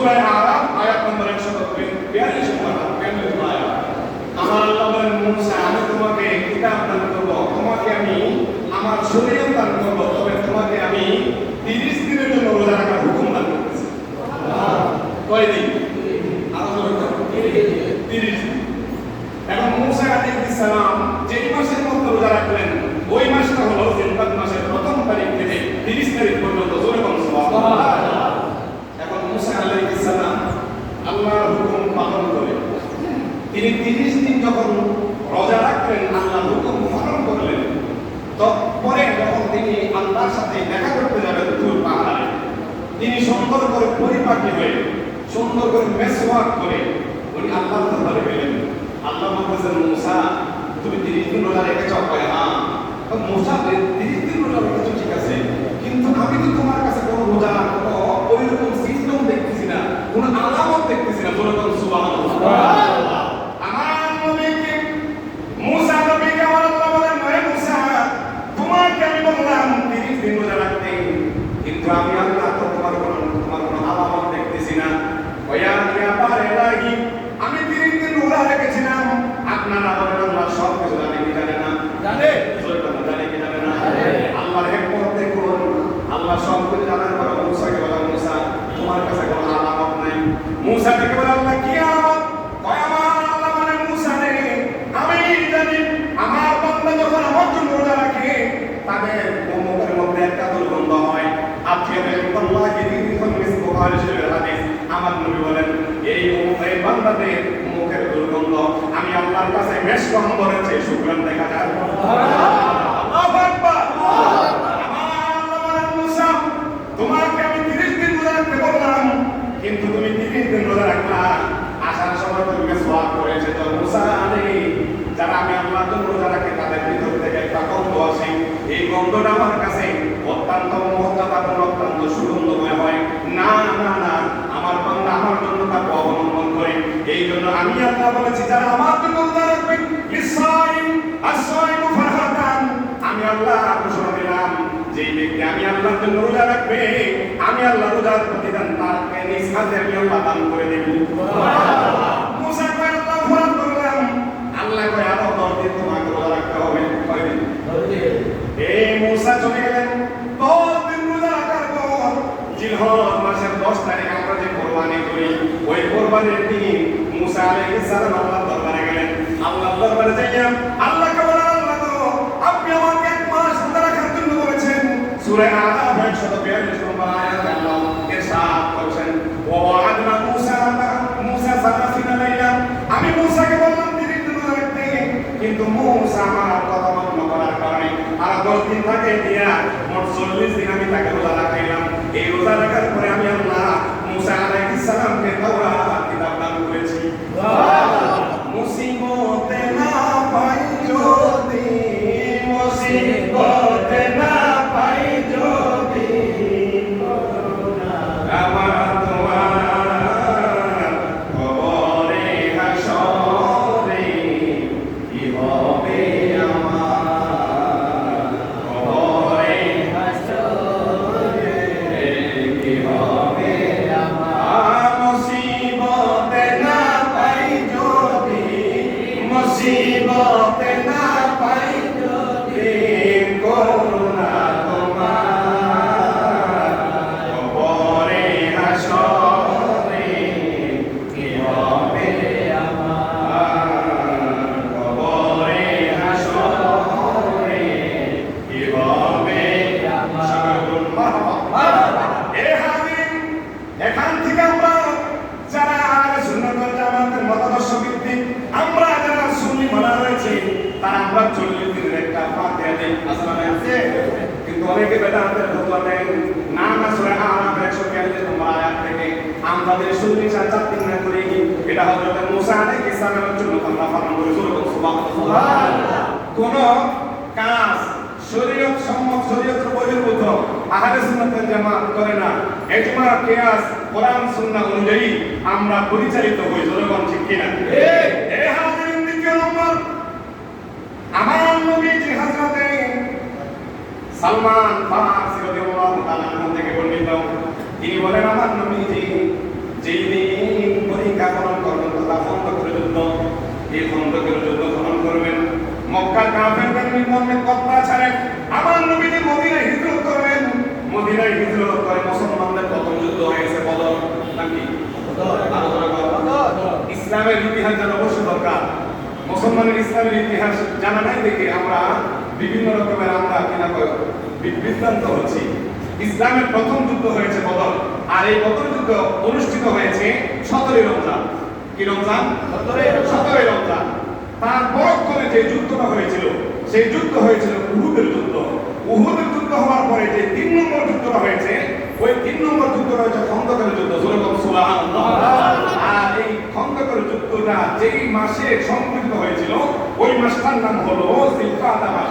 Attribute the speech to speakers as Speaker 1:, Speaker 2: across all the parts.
Speaker 1: সূরা আরাফ, আয়াত নম্বর 142 নম্বর আয়াত। আমার আল্লাহ বলেন, মুসা, আমি তোমাকে কিতাব দান করব। তোমাকে আমি আমার শরীয়ত দান করব। তবে তোমাকে আমি 30 দিনের জন্য রোজা রাখার হুকুম দান করতেছি কয়দিন আরও জোরে বলো। 30 দিন এখন মুসা আলাইহিস সালাম যেই মাসের মধ্যে রোজা রাখলেন ওই মাসটা হলো জিলকাদ মাসের প্রথম তারিখ থেকে 30 তারিখ পর্যন্ত জোরে বলুন সুবহানাল্লাহ এখন মুসা আলাইহিস সালাম আল্লাহর হুকুম পালন করে তিনি 30 দিন যখন রোজা রাখলেন আল্লাহর হুকুম পালন করলেন তো পরে যখন তিনি আল্লাহর সাথে দেখা করতে যাবেন তুর পাহাড়ে তিনি সুন্দর করে পরিপাটি হয়ে, সুন্দর করে মেসওয়াক করে উনি আল্লাহর দরবারে গেলেন। আল্লাহ বলতেছেন, মুসা, তুমি তিরিশ দিন রোজা রেখেছ? হ্যাঁ। মুসা তিরিশ দিন রোজা রেখেছ ঠিক আছে কিন্তু আমি তো তোমার কাছে কোনো রোজা কোনো ওই রকম সিস্টেম দেখতেছি না কোনো আলামত দেখতেছি না যেরকম সুবহানাল্লাহ আমার নবীকে মুসা নবীকে আমার আল্লাহ বলেন নয় মুসা তোমাকে আমি বললাম তিরিশ দিন রোজা রাখতে কিন্তু আমি আল্লাহ তো তোমার কোনো তোমার কোনো আলামত দেখতেছি না ওয়া ইয়া পারে লাগি আমি তিরিশ দিন রোজা রেখেছিলাম আপনারা বলেন আল্লাহ সব কিছু জানে কি জানে না
Speaker 2: জানে।
Speaker 1: জোরে বলেন, জানে কি জানে না আল্লাহর হিকমত দেখুন আল্লাহ সব কিছু জানার পরে মুসাকে বলে মুসা তোমার কাছে কোনো আলামত নাই মুসা থেকে বলে আল্লাহ কি আলামত কয় আমার আল্লাহ মানে মুসা রে আমি জানি আমার বান্দা যখন আমার জন্য রোজা রাখে তাদের মুখের মধ্যে একটা দুর্গন্ধ হয় আত্মীয়দের আল্লাহ গিরিখন মিস বুখারী শরীফের হাদিস আমার নবী বলেন এই বান্দাদের মুখের দুর্গন্ধ? আমি আল্লাহর কাছে বেশ কম করেছি শুক্রান দেখা যায় আল্লাহু আকবার আমার আল্লাহ বলেন মুসা তোমাকে আমি 30 দিন রোজা রাখতে বললাম কিন্তু তুমি 30 দিন রোজা রাখলা আসার সময় তুমি মেসওয়াক করেছে তো মুসা আরে যারা আমি আল্লাহর জন্য রোজা রাখি তাদের ভিতর থেকে একটা গন্ধ আসে এই গন্ধটা আমার কাছে অত্যন্ত মহত্তাপূর্ণ অত্যন্ত সুগন্ধময় হয় না না না আমার বান্দা আমার জন্য তাকে অবলম্বন করে এই জন্য আমি আল্লাহ বলেছি, যারা আমার জন্য রোজা রাখবেন লিসাইম আসাইম ফারহাতান আমি আল্লাহ ঘোষণা দিলাম যে ব্যক্তি আমি আল্লাহর জন্য রোজা রাখবে, আমি আল্লাহ রোজার প্রতিদান তাকে নিজ হাতে আমি আল্লাহ দান করে দেব। মুসা কয়, আল্লাহ ফরজ করলাম। আল্লাহ কয়, আরও দশ দিন তোমাকে রোজা রাখতে হবে। কয়দিন এই মুসা চলে গেলেন। দশ দিন রোজা রাখার পর জিলহজ মাসের দশ তারিখ আমরা যে কোরবানি করি, ওই কোরবানির দিন মুসা আলাইহিস সালাম আল্লাহর দরবারে গেলেন। আল্লাহর দরবারে যাইয়া আল্লাহকে বলেন আল্লাহ গো, আপনি আমাকে এক মাস রোজা রাখার জন্য বলেছেন। সূরা আরাফ 142 নম্বর আয়াতে আল্লাহ ইরশাদ করেছেন। ওয়া ওয়া'আদনা মুসা মুসা সালাসিনা লাইলা। আমি মুসাকে বললাম 30 দিন রাখতে কিন্তু মুসা আমার কথা মান্য করার কারণে আর দশ দিন তাকে দিয়া মোট চল্লিশ দিন আমি তাকে রোজা রাখাইলাম। এই রোজা রাখার পরে আমি আল্লাহ মুসা আলাইহিস সালামকে তাওরাত কিতাব দান করেছি তারা আমরা চল্লিশ দিনের একটা আছে, কিন্তু অনেকে না না সূরা আরাফ 142 নম্বর আয়াত থেকে আমরা যে সুন্নি চার না করি এটা হযরত মুসা আলাইহিস সালামের জন্য আমরা পালন করি কোন কাজ শরীয়ত সম্মত, শরীয়তের বহির্ভূত আহলে সুন্নাত ওয়াল জামাত করে না। কিয়াস কোরআন অনুযায়ী আমরা পরিচালিত হই জনগণ ঠিক কিনা এ হাজিরিন দ্বিতীয় নম্বর আমার নবীজি হযরতে সালমান থেকে বর্ণিত। তিনি বলেন, আমার নবীজি যেই দিন পরীক্ষা গ্রহণ করবেন, তথা খন্দকের যুদ্ধ, এই খন্দকের যুদ্ধ গ্রহণ করবেন মক্কা কাফেরদের নির্মমে কত্তা ছাড়েন, আমার নবীজি মদিনায় হিজরত করবেন। মদিনায় হিজরত করে মুসলমানদের প্রথম যুদ্ধ হয়েছে বদর, নাকি। ইসলামের ইতিহাস জানা অবশ্যই দরকার। মুসলমানের ইসলামের ইতিহাস জানা নাই দেখে আমরা বিভিন্ন রকমের আমরা কিনা বিভ্রান্ত হচ্ছি। ইসলামের প্রথম যুদ্ধ হয়েছে বদর আর এই বদর যুদ্ধ অনুষ্ঠিত হয়েছে সতেরোই রমজান। কি রমজান? সতেরোই রমজান। তার পরক্ষণে যে যুদ্ধটা হয়েছিল সেই যুদ্ধ হয়েছিল উহুদের যুদ্ধ। উহুদের যুদ্ধ হওয়ার পরে যে তিন নম্বর যুদ্ধটা হয়েছে ওই তিন নম্বর যুদ্ধ হয়েছে খন্দকের যুদ্ধ সুরকম সুবহানাল্লাহ। আর এই খন্দকের যুদ্ধটা যেই মাসে সংঘটিত হয়েছিল ওই মাসটার নাম হলো জিলকাদা মাস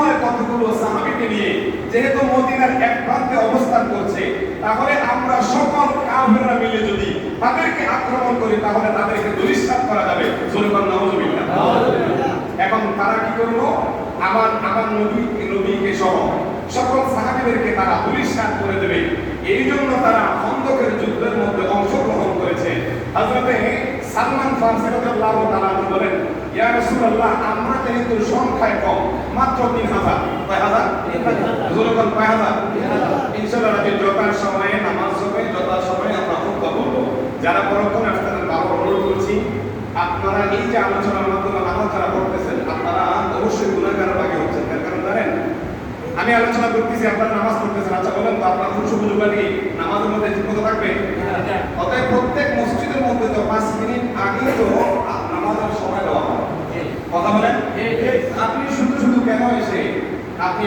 Speaker 1: মুষ্টিময় কতগুলো সাহাবীকে নিয়ে যেহেতু মদিনার এক প্রান্তে অবস্থান করছে তাহলে আমরা সকল কাফেররা মিলে যদি তাদেরকে আক্রমণ করি তাহলে তাদেরকে দুলিশাত করা যাবে। জোরকান নাউজুবিল্লাহ। এখন তারা কি করল? আমার আমার নবী নবীকে সহ সকল সাহাবীদেরকে তারা দুলিশাত করে দেবে। এই জন্য তারা খন্দকের যুদ্ধের মধ্যে অংশগ্রহণ করেছে। হযরতে সালমান ফারসি রাদিয়াল্লাহু তাআলা বলেন ইয়া রাসূলুল্লাহ আমরা যেহেতু সংখ্যায় কম মাত্র 3000 কয় হাজার? জোরকান কয় হাজার? ইনশাআল্লাহ রাতে যথার সময়ে নামাজ হবে যথার সময়ে আমরা খুতবা বলব যারা পরক্ষণে আসতেন তারা অনুরোধ করছি আপনারা এই যে আলোচনার মাধ্যমে নামাজ যারা পড়তেছেন আপনারা অবশ্যই গুণাগার ভাগে হচ্ছেন। তার কারণ জানেন আমি আলোচনা করতেছি আপনারা নামাজ পড়তেছেন। আচ্ছা বলেন তো আপনার খুব সুযোগ কি? নামাজের মধ্যে ঠিক মতো থাকবে অতএব প্রত্যেক মসজিদের মধ্যে তো পাঁচ মিনিট আগে তো নামাজের সময় দেওয়া কথা বলেন? আপনি শুধু শুধু কেন এসে আপনি